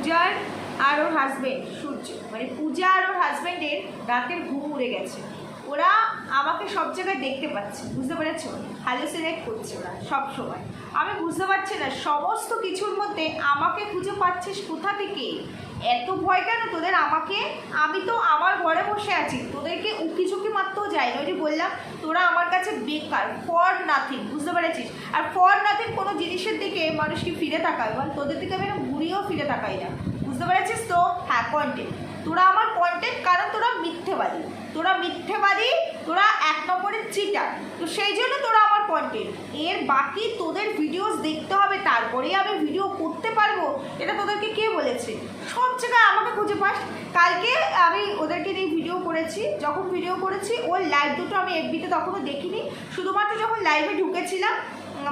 পূজার আর ওর হাজবেন্ড সূর্য। মানে পূজা আর ওর হাজবেন্ডের রাতের ঘুম উড়ে গেছে। ওরা আমাকে সব জায়গায় দেখতে পাচ্ছে, বুঝতে পেরেছ? হ্যালোসিনেট করছে ওরা সব সময়। আমি বুঝতে পারছি না, সমস্ত কিছুর মধ্যে আমাকে খুঁজে পাচ্ছিস কোথা থেকে? এত ভয় কেন তোদের আমাকে? আমি তো আমার ঘরে বসে আছি, তোদেরকে উকি ঝুঁকি মারতেও যাই ওই যে বললাম, তোরা আমার কাছে বেকার ফর নাথিং বুঝতে পেরেছিস? আর ফর নাথিং কোনো জিনিসের দিকে মানুষ কি ফিরে তাকায় বল তোদের দিকে আমি ঘুরিয়েও ফিরে তাকাই না, বুঝতে পেরেছিস তো? হ্যাঁ কন্টেন্ট তোরা আমার কন্টেন্ট কারণ তোরা মিথ্যেবাদী। তোরা মিথ্যেবাদী, তোরা এক নম্বরের চিটার তো সেই জন্য তোরা আমার কন্টেন্ট এর বাকি তোদের ভিডিওস দেখতে হবে, তারপরেই আমি ভিডিও করতে পারব। এটা তোদেরকে কে বলেছে? সব জায়গায় আমাকে খুঁজে পাস। কালকে আমি ওদেরকে নিয়ে ভিডিও করেছি। যখন ভিডিও করেছি, ওর লাইভ দুটো আমি এফবিতে তখনও দেখিনি। শুধুমাত্র যখন লাইভে ঢুকেছিলাম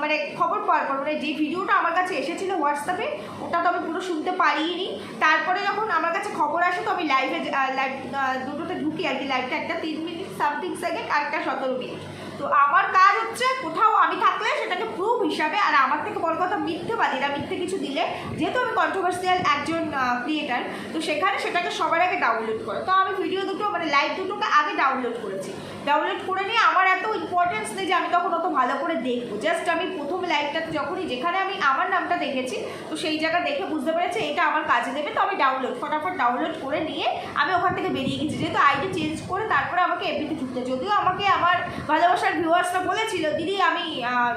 মানে খবর পাওয়ার পর মানে যে ভিডিওটা আমার কাছে এসেছিল হোয়াটসঅ্যাপে, ওটা তো আমি পুরো শুনতে পারিনি তারপরে যখন আমার কাছে খবর আসে, তো আমি লাইভে লাইভ দুটোতে ঢুকি আর কি লাইভটা একটা তিন মিনিট সামথিং সেকেন্ড আর একটা সতেরো মিনিট তো আমার কাজ হচ্ছে কোথাও আমি থাকলে সেটাকে প্রুফ হিসাবে, আর আমার থেকে বড় কথা মিথ্যে মিথ্যেবাদীরা মিথ্যে কিছু দিলে, যেহেতু আমি কন্ট্রোভার্সিয়াল একজন ক্রিয়েটার তো সেখানে সেটাকে সবার আগে ডাউনলোড করে। তো আমি ভিডিও দুটো মানে লাইভ দুটোকে আগে ডাউনলোড করেছি। ডাউনলোড করে নিয়ে আমার এত ইম্পর্টেন্স নেই যে আমি তখন অত ভালো করে দেখব। জাস্ট আমি প্রথম লাইভটাতে যখনই যেখানে আমি আমার নামটা দেখেছি, তো সেই জায়গা দেখে বুঝতে পেরেছি এটা আমার কাজে দেবে, তো আমি ডাউনলোড ফটাফট ডাউনলোড করে নিয়ে আমি ওখান থেকে বেরিয়ে গেছি। যেহেতু আইডি চেঞ্জ করে তারপরে আমাকে এফবিতে ঢুকতে, যদিও আমাকে আমার ভালোবাসার ভিউয়ার্সরা বলেছিল, দিদি, আমি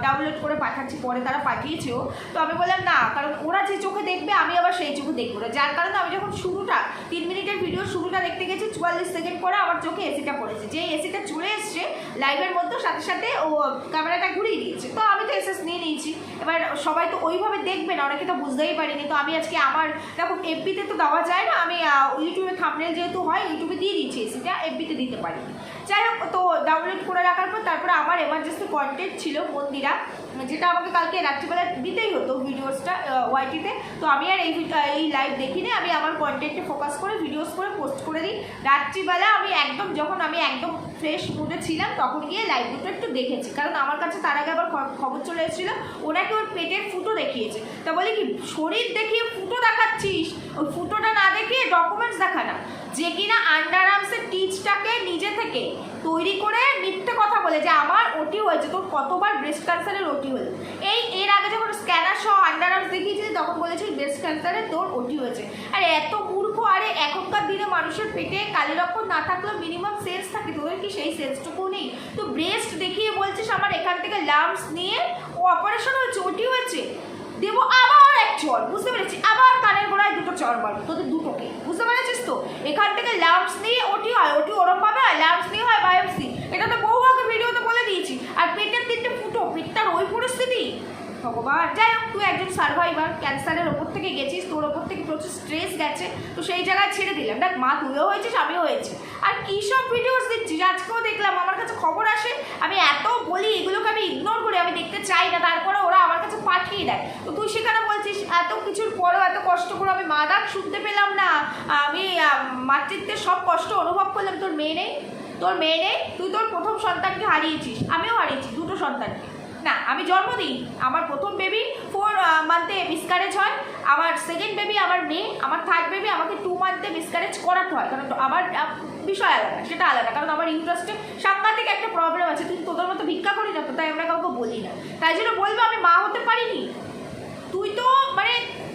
ডাউনলোড করে পাঠাচ্ছি, পরে তারা পাঠিয়েছেও। তো আমি বললাম, না, কারণ ওরা যে চোখে দেখবে, আমি আবার সেই চোখে দেখব না। যার কারণে আমি যখন শুরুটা, তিন মিনিটের ভিডিও শুরুটা দেখতে গেছি, চুয়াল্লিশ সেকেন্ড পরে আমার চোখে এসিটা পড়েছে। যে এসিটা চলে এসছে লাইভের মধ্যে সাথে সাথে ও ক্যামেরাটা ঘুরিয়ে দিয়েছে। তো আমি তো এসএস নিয়ে নিয়েছি। এবার সবাই তো ওইভাবে দেখবে না, অনেকে তো বুঝতেই পারিনি। তো আমি আজকে আমার, দেখো এফবিতে তো দেওয়া যায় না, আমি ইউটিউবে থামনেল যেহেতু হয় ইউটিউবে দিয়ে দিচ্ছি এসিটা এফবিতে দিতে পারি যাই হোক, তো ডাউনলোড করে রাখার পর তারপরে আমার এমার্জেন্সি কন্টেন্ট ছিল মন্দিরা, যেটা আমাকে কালকে রাত্রিবেলা দিতেই হতো ভিডিওসটা ওয়াইটিতে তো আমি আর এই এই লাইভ দেখিনি, আমি আমার কন্টেন্টে ফোকাস করে ভিডিওস করে পোস্ট করে দিই। রাত্রিবেলা আমি একদম, যখন আমি একদম ফ্রেশ মুডে ছিলাম তখন গিয়ে লাইভ দুটো একটু দেখেছি। কারণ আমার কাছে তার আগে আবার খবর চলে এসেছিল, ওনাকে ওর পেটের ফুটো দেখিয়েছে। তা বলি কি, শরীর দেখিয়ে ফুটো দেখাচ্ছিস? ওই ফুটোটা না দেখিয়ে ডকুমেন্টস দেখা না। যে কিনা আন্ডার আর্মসের টিচটাকে নিজে থেকে তৈরি করে মিথ্যে কথা বলে, যে আমার ওটি হয়েছে, তোর কতবার ব্রেস্ট ক্যান্সারের ওটি হয়েছে। এই, এর আগে যখন স্ক্যানার সহ আন্ডার আর্মস দেখিয়েছিলি, তখন বলেছিস ব্রেস্ট ক্যান্সারের তোর ওটি হয়েছে। আর, এত মূর্খ, আরে, এখনকার দিনে মানুষের পেটে কালি রক্ত না থাকলেও মিনিমাম সেন্স থাকে তোদের কি সেই সেন্সটুকু নেই? তো ব্রেস্ট দেখিয়ে বলছিস আমার এখান থেকে লাম্পস নিয়ে ও অপারেশন হয়েছে ওটি হয়েছে? দেবো আবার এক চর বুঝতে পেরেছি? আবার কানের গোড়ায় দুটো চর মারবো, তোদের দুটোকে, বুঝতে পেরেছিস তো? এখান থেকে লাম্পস নিয়ে ওটি হয়, ওটি ওরম পাবে আর লাম্পস নিয়ে হয় বায়োপসি এটা তো বহু আগে ভিডিওতে বলে দিয়েছি। আর পেটের তিনটে ফুটো, পেটটার ওই পরিস্থিতি? ভগবান। যাই হোক, তুই একজন সার্ভাইভার ক্যান্সারের ওপর থেকে গেছিস, তোর ওপর থেকে প্রচুর স্ট্রেস গেছে, তো সেই জায়গায় ছেড়ে দিলাম। দেখ, মা, তুইও হয়েছিস, আমিও হয়েছি। আর কী সব ভিডিওস দিচ্ছিস আজকেও দেখলাম, আমার কাছে খবর আসে, আমি এত বলি, এগুলোকে আমি ইগনোর করি, আমি দেখতে চাই না, তারপরে ওরা আমার কাছে পাঠিয়ে দেয়। তো তুই সেখানে বলছিস, এত কিছুর পরেও এত কষ্ট করে আমি মা ডাক শুনতে পেলাম না, আমি মাতৃত্বের সব কষ্ট অনুভব করলাম, তোর মেয়ে নেই, তোর মেয়ে নেই, তুই তোর প্রথম সন্তানকে হারিয়েছিস, আমিও হারিয়েছি, দুটো সন্তানকে। না, আমি জন্ম দিই আমার প্রথম বেবি ফোর মান্থে মিসকারেজ হয়। আমার সেকেন্ড বেবি আমার মেয়ে, আমার থার্ড বেবি আমাকে টু মান্থে মিসকারেজ করাতে হয়। কারণ আমার বিষয় আলাদা, সেটা আলাদা। কারণ আমার ইন্টারেস্টে সাংঘাতিক একটা প্রবলেম আছে তুই তোদের মতো ভিক্ষা করি না তো, তাই আমরা কাউকে বলি না। তাই জন্য বলব, আমি মা হতে পারিনি। তুই তো মানে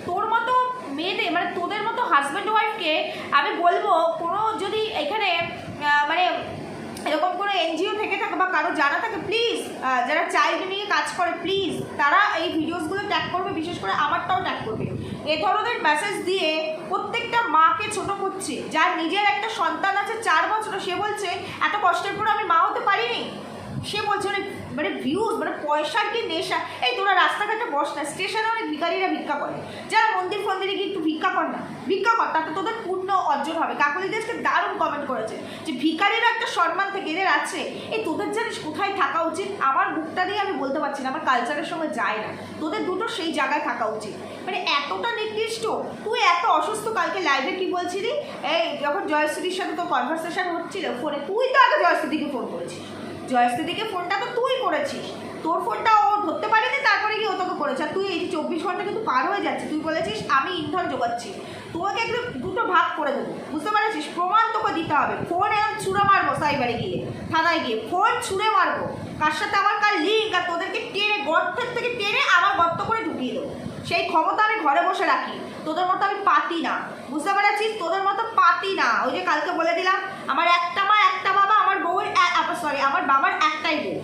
তোর মতো মেয়েদের মানে তোদের মতো হাজব্যান্ড ওয়াইফকে আমি বলব, কোনো যদি এখানে মানে এরকম কোনো এনজিও থেকে থাকে বা কারও জানা থাকে প্লিজ যারা চাইল্ড নিয়ে কাজ করে প্লিজ তারা এই ভিডিওসগুলো ট্যাগ করবে, বিশেষ করে আমারটাও ট্যাগ করবে। এ ধরনের মেসেজ দিয়ে প্রত্যেকটা মাকে ছোট করছে। যার নিজের একটা সন্তান আছে, চার বছর, সে বলছে, এত কষ্টের পর আমি মা হতে পারিনি? সে বলছে মানে মানে ভিউজ মানে পয়সার কি নেশা? এই তোরা রাস্তাঘাটে বস না, স্টেশনে অনেক ভিখারিরা ভিক্ষা করে। যারা মন্দির ফন্দিরে গিয়ে একটু ভিক্ষা কর না, ভিক্ষা কর, তাতে তোদের পূর্ণ অর্জন হবে। কাকুলি দেশকে দারুণ কমেন্ট করেছে যে ভিকারিরা একটা সম্মান থেকে এদের আছে। এই তোদের জানিস কোথায় থাকা উচিত? আমার বুকটা দিয়ে আমি বলতে পারছি না, আমার কালচারের সঙ্গে যায় না। তোদের দুটো সেই জায়গায় থাকা উচিত। মানে এতটা নির্দিষ্ট তুই এত অসুস্থ, কালকে লাইভে কি বলছিলি? এই, যখন জয়শ্রীর সাথে তোর কনভারসেশন হচ্ছিল ফোনে তুই তো আগে জয়শ্রীদিকে ফোন করেছিস। জয়শ্রীদিকে ফোনটা তো তুই করেছিস। তোর ফোনটা ও ধরতে পারেনি, তারপরে কি ও তোকে করেছে। আর তুই এই যে চব্বিশ ঘণ্টা কিন্তু পার হয়ে যাচ্ছে, তুই বলেছিস আমি ইন্ধন জোগাচ্ছি। তোমাকে একটু দুটো ভাগ করে দেবো, বুঝতে পারছিস? প্রমাণ তোকে দিতে হবে। ফোন এরকম ছুঁড়ে মারবো সাইবারে গিয়ে, থানায় গিয়ে। ফোন ছুঁড়ে মারবো। কার সাথে আমার কার লিঙ্ক আর তোদেরকে টেনে, গর্তের থেকে টেনে আমার গর্ত করে ঢুকিয়ে দেবো। সেই ক্ষমতা আমি ঘরে বসে রাখি। তোদের মতো আমি পাতি না, বুঝতে পারছিস? তোদের মতো পাতি না। ওই যে কালকে বলে দিলাম, আমার একটা মা, একটা বাবা আমার বউয়ের সরি আমার বাবার একটাই বউ।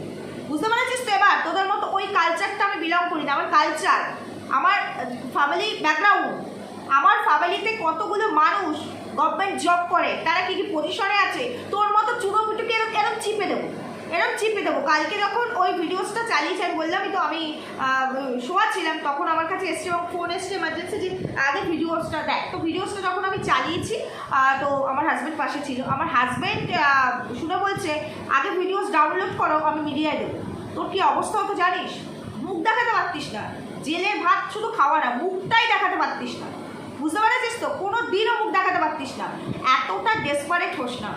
বুঝতে পারছিস তো এবার? তোদের মতো ওই কালচারটা আমি বিলং করি না, আমার কালচার আমার ফ্যামিলি ব্যাকগ্রাউন্ড আমার ফ্যামিলিতে কতগুলো মানুষ গভর্নমেন্ট জব করে, তারা কি কি পজিশনে আছে? তোর মতো চুরো পুটুকে এরকম এরকম চিপে দেবো। এরকম চিপে দেবো। কালকে যখন ওই ভিডিওসটা চালিয়েছি আমি বললামই তো আমি আহ, শোয়া ছিলাম তখন আমার কাছে এসছে এবং ফোন এসছে এমার্জেন্সি যে আগে ভিডিওসটা দেখ। তো ভিডিওসটা যখন আমি চালিয়েছি তো আমার হাজব্যান্ড পাশে ছিল। আমার হাজব্যান্ড শুনে বলছে আগে ভিডিওস ডাউনলোড করো আমি মিডিয়ায় দেবো। তোর কি অবস্থা হতো জানিস? মুখ দেখাতে পারতিস না। জেলে ভাত শুধু খাওয়া না মুখটাই দেখাতে পারতিস না। বুঝতে পারছিস তো? কোনো দিনও মুখ দেখাতে পারতিস না। এতটা ডেসপারেট হোস না।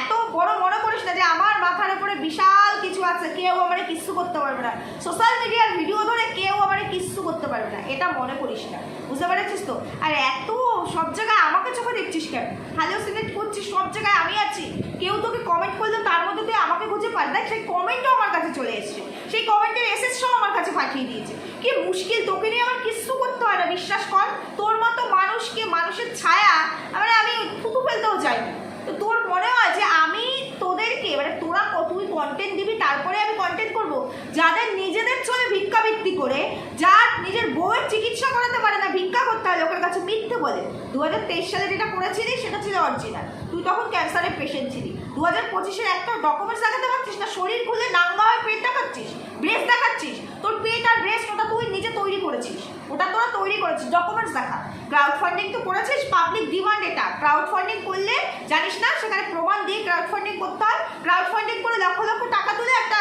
এত বড় মনে করিস না যে আমার মাথার উপরে বিশাল কিছু আছে, কেউ আমারে কিচ্ছু করতে পারবে না। সোশ্যাল মিডিয়ার ভিডিও ধরে কেউ আমারে কিচ্ছু করতে পারবে না। এটা মনে করিস না। বুঝতে পারছিস তো? আর এত সব জায়গায় আমাকে চোখে দেখছিস কেন? হ্যালোসিনেট করছিস, সব জায়গায় আমি আছি। কেউ তোকে কমেন্ট করলে তার মধ্যে তুই আমাকে খুঁজে পাস। দেখ, সেই কমেন্টও আমার কাছে চলে এসছে। সেই কমেন্টের এসএসটাও আমার কাছে পাঠিয়ে দিয়েছে। কি মুশকিল তোকে নিয়ে আমার কিচ্ছু করতে হয় না, বিশ্বাস কর। তোর মতো মানুষকে মানুষের ছায়া মানে আমি ফুটু ফেলতেও চাই তো তোর মনে হয় যে আমি তোদেরকে মানে তোরা তুই কন্টেন্ট দিবি, তারপরে আমি কন্টেন্ট করব? যাদের নিজেদের চলে ভিক্ষাবৃত্তি করে, যার নিজের বউয়ের চিকিৎসা করাতে পারে না, ভিক্ষা করতে হয়, লোকের কাছে মিথ্যে বলে। দু হাজার তেইশ সালে যেটা করেছিলি, সেটা ছিল অরিজিনাল তুই তখন ক্যান্সারের পেশেন্ট ছিলি। দু হাজার পঁচিশের একটা ডকুমেন্টস দেখাতে পারছিস না? শরীর খুলে নাঙ্গা হয়ে পেট দেখাচ্ছিস? ব্রেস্ট দেখাচ্ছিস? তোর পেট আর ব্রেস্ট ওটা তুই নিজে তৈরি করেছিস। ওটা তোরা তৈরি করেছিস ডকুমেন্টস দেখা। ক্রাউড ফান্ডিং তো করেছিস পাবলিক ডিমান্ড এটা। ক্রাউড ফান্ডিং করলে, জানিস না, সেখানে প্রমাণ দিয়ে ক্রাউড ফান্ডিং করতে হয়। ক্রাউড ফান্ডিং করে লক্ষ লক্ষ টাকা তুলে একটা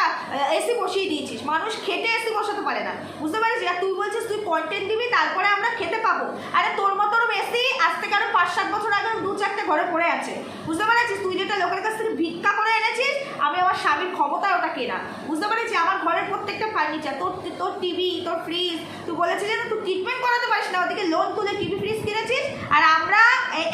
এসি বসিয়ে দিয়েছিস। মানুষ খেতে এসি বসাতে পারে না। বুঝতে পারিস? আর তুই বলছিস, তুই কন্টেন্ট দিবি, তারপরে আমরা খেতে পাবো। আরে তোর মতো এসি আজ থেকে আরও পাঁচ সাত বছর আগে দু চারটে ঘরে পড়ে আছে। বুঝতে পারছিস? তুই যেটা লোকের কাছ থেকে ভিক্ষা করে এনেছিস? আমি আমার স্বামীর ক্ষমতা ওটা কেনা। বুঝতে পেরেছি? আমার ঘরের প্রত্যেকটা ফার্নিচার তোর তোর টিভি তোর ফ্রিজ তুই বলেছিলি না তুই ট্রিটমেন্ট করাতে পারিস না, ওদিকে লোন তুলে টিভি ফ্রিজ কিনেছিস? আর আমরা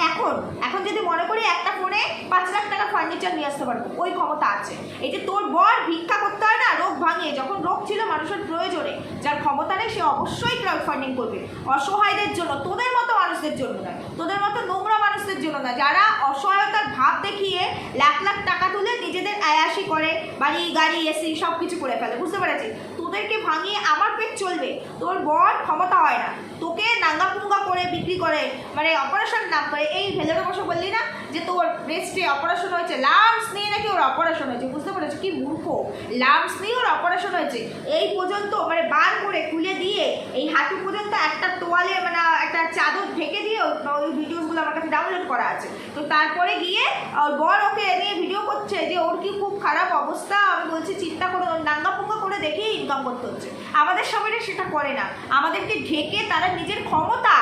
এখন এখন যদি মনে করি একটা ফোনে পাঁচ লাখ টাকা ফার্নিচার নিয়ে আসতে পারব, ওই ক্ষমতা আছে। এই যে তোর বর ভিক্ষা করতে হয় না, রোগ ভাঙিয়ে, যখন রোগ ছিল মানুষের প্রয়োজনে, যার ক্ষমতা নেই, সে অবশ্যই ক্রাউড ফান্ডিং করবে। অসহায়দের জন্য, তোদের মতো মানুষদের জন্য নয়, তোদের মতো নোংরা মানুষদের জন্য না, যারা অসহায়তার ভাব দেখিয়ে লাখ লাখ টাকা তুলে নিজেদের আয়াসি করে, বাড়ি, গাড়ি এসি সব কিছু করে ফেলে, বুঝতে পেরেছি তোদেরকে ভাঙিয়ে আমার পেট চলবে, তোর বর ক্ষমতা হয় না, তোকে নাঙ্গা পুঙ্গা করে বিক্রি করে মানে অপারেশন নাম করে, এই ভেলোরে বসে বললি না যে তোর ব্রেস্টে অপারেশন হয়েছে লামস নিয়ে নাকি ওর অপারেশন হয়েছে, বুঝতে পেরেছ? কি মূর্খ? লামস নিয়ে ওর অপারেশন হয়েছে। এই পর্যন্ত মানে বার করে খুলে দিয়ে, এই হাঁটু পর্যন্ত একটা তোয়ালে মানে একটা চাদর ঢেকে দিয়ে ওই- ভিডিওসগুলো আমার কাছে ডাউনলোড করা আছে। তো তারপরে গিয়ে ওর বর ওকে নিয়ে ভিডিও করছে যে ওর কি খুব খারাপ অবস্থা? আমি বলছি, চিন্তা করে নাঙ্গা পুঙ্গা দেখেই ইনকাম করতে হচ্ছে। আমাদের সবাই সেটা করে না। আমাদেরকে ঢেকে তারা নিজের ক্ষমতা,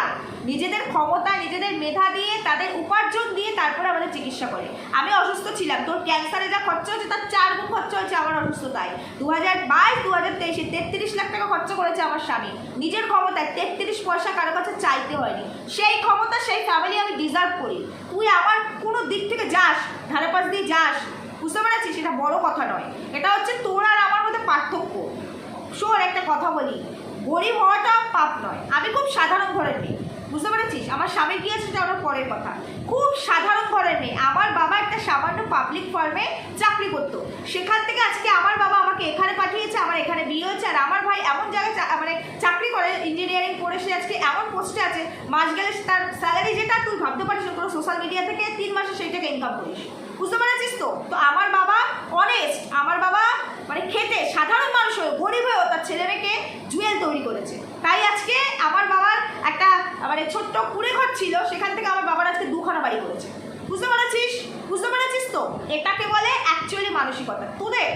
নিজেদের ক্ষমতা, নিজেদের মেধা দিয়ে, তাদের উপার্জন দিয়ে তারপরে আমাদের চিকিৎসা করে। আমি অসুস্থ ছিলাম। তোর ক্যান্সারে যা খরচা হচ্ছে তার চার গুণ খরচা হচ্ছে আমার অসুস্থতায়। দু হাজার বাইশ দু হাজার তেইশে তেত্রিশ লাখ টাকা খরচা করেছে আমার স্বামী। নিজের ক্ষমতায় তেত্রিশ পয়সা কারও কাছে চাইতে হয়নি। সেই ক্ষমতা, সেই ফ্যামিলি আমি ডিজার্ভ করি। তুই আমার কোনো দিক থেকে যাস ধারে পাশ দিয়ে যাস, বুঝতে পারছিস? সেটা বড় কথা নয়। এটা হচ্ছে তোর আর পার্থক্য। শোর একটা কথা বলি। গরিব হওয়াটা পাপ নয়। আমি খুব সাধারণ ঘরের মেয়ে। বুঝতে পেরেছিস? আমার স্বামী কি আছে সেটা আমার পরের কথা। খুব সাধারণ ঘরের মেয়ে। আমার বাবা একটা সামান্য পাবলিক ফার্মে চাকরি করতো। সেখান থেকে আজকে আমার বাবা আমাকে এখানে পাঠিয়েছে, আমার এখানে বিয়ে হয়েছে, আর আমার ভাই এমন জায়গায় মানে চাকরি করে ইঞ্জিনিয়ারিং পড়ে সে আজকে এমন পোস্টে আছে, মাস গেলে তার স্যালারি যেটা, তুই ভাবতে পারিস কোনো সোশ্যাল মিডিয়া থেকে তিন মাসে সেইটাকে ইনকাম করিস। বুঝতে পেরেছিস তো তো আমার বাবা অনেস্ট আমার বাবা মানে খেতে সাধারণ মানুষ হয়ে গরিব হয়েও তার ছেলে মেয়েকে জুয়েল তৈরি করেছে তাই আজকে আমার বাবার একটা মানে ছোট্ট কুড়ে ঘর ছিল, সেখান থেকে আমার বাবার আজকে দুখানা বাড়ি করেছে। বুঝতে পারছিস? বুঝতে পারছিস তো? এটাকে বলে অ্যাকচুয়ালি মানসিকতা। তোদের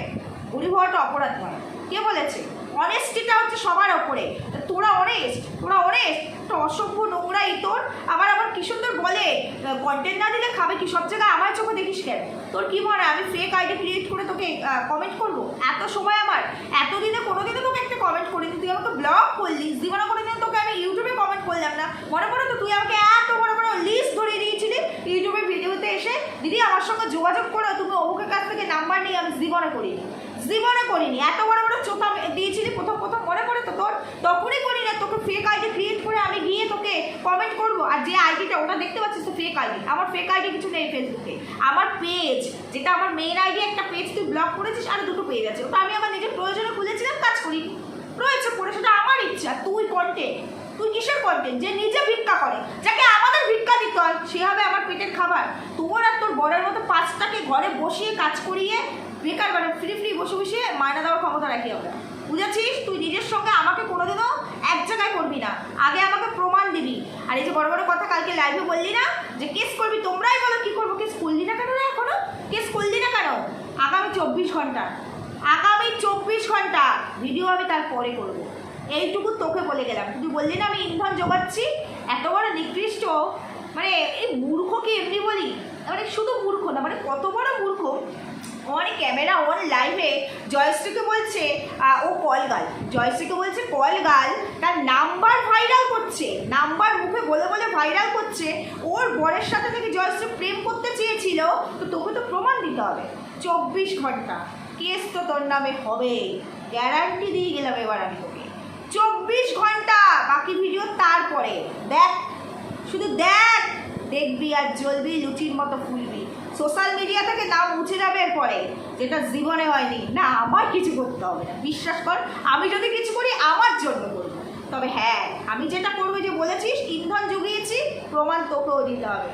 গরিব হওয়াটা অপরাধ নয়। কে বলেছে? অনেস্টিটা হচ্ছে সবার ওপরে তোরা অনেস্ট তোরা অনেস্ট একটা অসভ্য তোরা তোর আবার আবার কি সুন্দর বলে কন্টেন্ট না দিলে খাবে কি? সব জায়গায় আমার চোখে দেখিস কেন? তোর কি মনে আমি ফেক আইডি ক্রিয়েট করে তোকে কমেন্ট করব? এত সময় আমার। এতদিনে কোনোদিনও তোকে একটা কমেন্ট করিনি। তুই আমাকে ব্লগ করলি। জীবনে কোনোদিন তোকে আমি ইউটিউবে কমেন্ট করলাম না। মনে মনে তো তুই আমাকে এত বড় বড় লিস্ট ধরিয়ে দিয়েছিলি ইউটিউবে ভিডিওতে এসে। দিদি, আমার সঙ্গে যোগাযোগ করো। তুমি অমুকের কাছ থেকে নাম্বার নিয়ে আমি জীবনে করিনি। জীবনে করিনি। এত বড় বড় চোখা দিয়েছিলি প্রথম প্রথম, মনে করে তো তোর? তখনই করি না তোকে ফেক আইডি ক্রিয়েট করে আমি গিয়ে তোকে কমেন্ট করব। আর যে আইডিটা ওটা দেখতে পাচ্ছিস তো ফেক আইডি আমার ফেক আইডি কিছু নেই ফেসবুকে আমার পেজ যেটা আমার মেইন আইডি একটা পেজ তুই ব্লক করেছিস আর দুটো পেজ আছে। ওটা আমি আমার নিজের প্রয়োজনে খুলেছিলাম, কাজ করিনি। রয়েছে করে সেটা আমার ইচ্ছা। তুই কন্টেন্ট তুই কিসের কন্টেন্ট যে নিজে ভিক্ষা করে। যাকে আমাদের ভিক্ষা দিতে হয়, সে হবে আমার পেটের খাবার। তোর আর তোর বরের মতো পাঁচটাকে ঘরে বসিয়ে কাজ করিয়ে বেকার মানে ফ্রি ফ্রি বসে বসে মায়না দেওয়ার ক্ষমতা রাখি আমরা। বুঝেছিস? তুই নিজের সঙ্গে আমাকে কোনোদিনও এক জায়গায় করবি না। আগে আমাকে প্রমাণ দিবি। আর এই যে বড় বড় কথা কালকে লাইভে বললি না, যে কেস করবি, তোমরাই বলো কি করব? কেস করলি না কেন না এখনও? কেস করলি না কেন? আগামী চব্বিশ ঘণ্টা। আগামী চব্বিশ ঘণ্টা ভিডিও আমি তারপরে করব। এইটুকু তোকে বলে গেলাম। তুই বললি না, আমি ইন্ধন জোগাচ্ছি। এত বড় নিকৃষ্ট মানে এই মূর্খকে এমনি বলি? মানে শুধু মূর্খ না মানে কত বড় মূর্খ? অন ক্যামেরা অন লাইভে জয়শ্রীকে বলছে ও কল গাল। জয়শ্রীকে বলছে কল গাল, তার নাম্বার ভাইরাল করছে। নাম্বার মুখে বলে বলে ভাইরাল করছে। ওর বরের সাথে থেকে জয়শ্রী প্রেম করতে চেয়েছিল। তো তোকে তো প্রমাণ দিতে হবে। চব্বিশ ঘণ্টা কেস তো তোর নামে হবে। গ্যারান্টি দিয়ে গেলাম এবার আমি তোকে। চব্বিশ ঘণ্টা, বাকি ভিডিও তারপরে। দেখ, শুধু দেখ, দেখবি আর জ্বলবি লুচির মতো ফুলবি। সোশ্যাল মিডিয়া থেকে নাম মুছে যাবে এরপরে। যেটা জীবনে হয়নি। না আমার কিছু করতে হবে না। বিশ্বাস কর, আমি যদি কিছু করি, আমার জন্য করব। তবে হ্যাঁ আমি যেটা করব, যে বলেছিস, ইন্ধন জুগিয়েছি, প্রমাণ তোকেও দিতে হবে।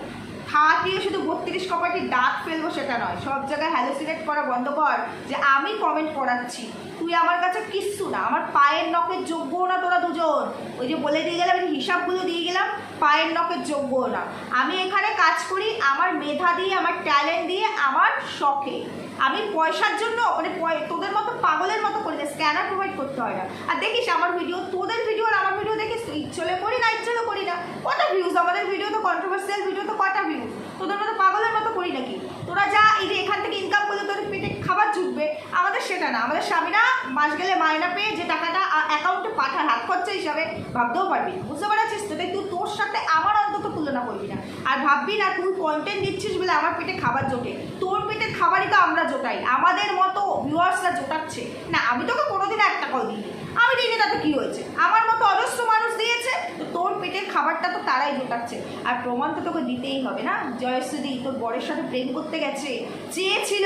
থাকিয়ে শুধু বত্রিশ কপাটি দাঁত ফেলব সেটা নয়, সব জায়গায় হ্যালোসিনেট করা বন্ধ কর যে আমি কমেন্ট করাচ্ছি তুই আমার কাছে কিচ্ছু না, আমার পায়ের নখের যোগ্যও না তোরা দুজন। ওই যে বলে দিয়ে গেলাম হিসাবগুলো দিয়ে গেলাম, পায়ের নখের যোগ্যও না। আমি এখানে কাজ করি আমার মেধা দিয়ে, আমার ট্যালেন্ট দিয়ে, আমার শখে। আমি পয়সার জন্য মানে তোদের মতো পাগলের মতো করি না স্ক্যানার প্রোভাইড করতে হয় না। আর দেখিস, আমার ভিডিও তোদের ভিডিও আর আমার ভিডিও ইচ্ছলে করি না ইচ্ছলে করি না। কটা ভিউজ আমাদের ভিডিও তো কন্ট্রোভার্সিয়াল ভিডিও তো কটা ভিউজ তোদের মতো পাগলের মতো করি নাকি? তোরা যা এই যে এখান থেকে ইনকাম করলে তোদের পেটে খাবার জুটবে আমাদের সেটা না। আমাদের স্বামীরা মাস গেলে মায়না পেয়ে যে টাকাটা অ্যাকাউন্টে পাঠার হাত খরচা হিসাবে, ভাবতেও পারবি না। বুঝতে পারছিস তো? তাই তোর সাথে আমার অন্তত তুলনা করবি না। আর ভাববি না, তুই কন্টেন্ট দিচ্ছিস বলে আমার পেটে খাবার জোটে। তোর পেটের খাবারই তো আমরা জোটাই। আমাদের মতো ভিউয়ার্সরা জোটাচ্ছে। না, আমি তোকে কোনোদিন এক টাকাও দিইনি। আমি দিইনি, তাতে কী হয়েছে? আমার মতো অজস্র মানুষ দিয়েছে, তো তোর পেটের খাবারটা তো তারাই জোটাচ্ছে। আর প্রমাণ তো তোকে দিতেই হবে না? জয়শ্রী, তোর বরের সাথে প্রেম করতে গেছে, চেয়েছিল।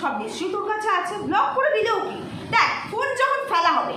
সব নিশ্চয়ই তোর কাছে আছে ব্লক করে দিলেও কি? দেখ ফোন যখন ফেলা হবে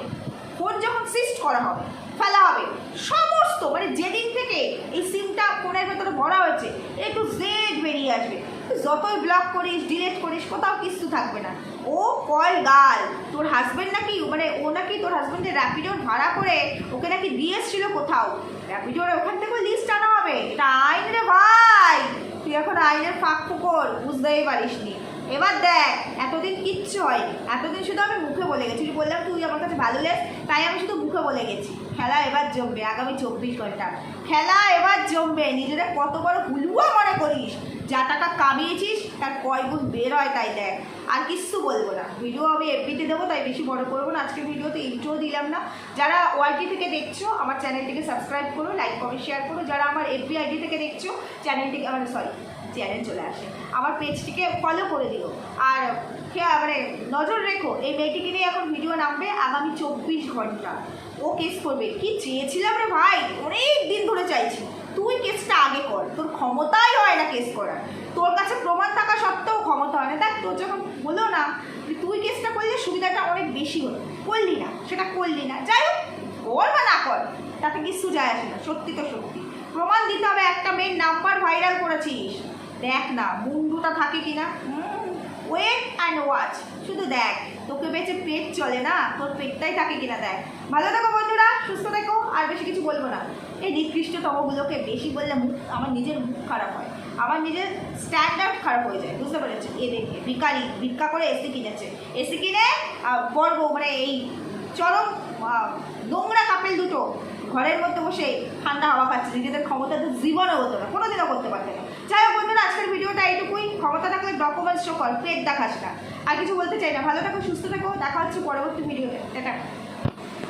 ফোন যখন সিস্ট করা হবে, ফেলা হবে, সমস্ত মানে যেদিন থেকে এই সিমটা ফোনের ভেতরে ভরা হয়েছে একটু জেড বেরিয়ে আসবে। তুই যতই ব্লক করিস ডিলেট করিস, কোথাও কিছু থাকবে না। ও কল গাল। তোর হাজবেন্ড নাকি মানে ও নাকি তোর হাজবেন্ডের র্যাপিডোর ভাড়া করে ওকে নাকি দিয়ে এসেছিল কোথাও। র্যাপিডোর ওখান থেকে লিস্ট আনা হবে। এটা আইন রে ভাই। তুই এখন আইনের ফাঁক ফুকর, বুঝতেই পারিসনি। এবার দেখ, এতদিন কিচ্ছু হয় এতদিন শুধু আমি মুখে বলে গেছি। তুই বললাম, তুই আমার কাছে ভালো লেস তাই আমি শুধু মুখে বলে গেছি। খেলা এবার জমবে, আগামী চব্বিশ ঘণ্টা। খেলা এবার জমবে নিজেরা কত বড় হুলুয়া যা টাকা কামিয়েছিস? তার কয় গুণ বের হয় তাই দেখ। আর কিচ্ছু বলব না। ভিডিও আমি এফবিতে দেবো, তাই বেশি বড় করব না। আজকে ভিডিওতে ইন্ট্রো দিলাম না। যারা ওয়াইটি থেকে দেখছ, আমার চ্যানেলটিকে সাবস্ক্রাইব করো লাইক কমেন্ট শেয়ার করো। যারা আমার এফবি আইডি থেকে দেখছ, চ্যানেলটিকে মানে সরি চ্যানেল চলে আসে। আমার পেজটিকে ফলো করে দিও। আর মানে নজর রেখো, এই মেয়েটিকে নিয়ে এখন ভিডিও নামবে আগামী চব্বিশ ঘণ্টা। ও কেস করবে। কি চেয়েছিলাম রে ভাই? অনেক দিন ধরে চাইছি। তুই কেসটা আগে কর। তোর ক্ষমতাই না কেস করার তোর কাছে প্রমাণ থাকা সত্ত্বেও ক্ষমতা হয় না। দেখ তোর যখন হলো না তুই কেসটা করলে সুবিধাটা অনেক বেশি হলো। করলি না, সেটা করলি না। যাই হোক, কর বা না কর, তাতে কিছু যায় আসে না। সত্যি তো সত্যি। প্রমাণ দিতে হবে একটা মেয়ের নাম্বার ভাইরাল করেছিস। দেখ না মুন্ডুটা থাকে কিনা। ওয়েট অ্যান্ড ওয়াচ শুধু দেখ, তোকে বেঁচে পেট চলে না? তোর পেটটাই থাকে কিনা দেখ। ভালো থাকো বন্ধুরা, সুস্থ থেকো, আর বেশি কিছু বলব না। এই নিকৃষ্টতমগুলোকে বেশি বললে মুখ, আমার নিজের মুখ খারাপ হয়। আমার নিজের স্ট্যান্ডার্ড খারাপ হয়ে যায়, বুঝতে পেরেছি এ দেখে ভিকারি ভিক্ষা করে এসি কিনেছে এসি কিনে বর্গ মানে এই চরম নোংরা কাপেল দুটো ঘরের মধ্যে বসে ঠান্ডা হাওয়া খাচ্ছে, নিজেদের ক্ষমতা তো জীবনে হতো না, কোনোদিনও করতে পারতে না। যাই হোক বন্ধুরা, আজকের ভিডিওটা এইটুকুই। ক্ষমতা থাকলে ডকুমেন্টস শো কর, পেট দেখাস না। আর কিছু বলতে চাই না। ভালো থাকো, সুস্থ থাকো, দেখা হচ্ছে পরবর্তী ভিডিওতে এটা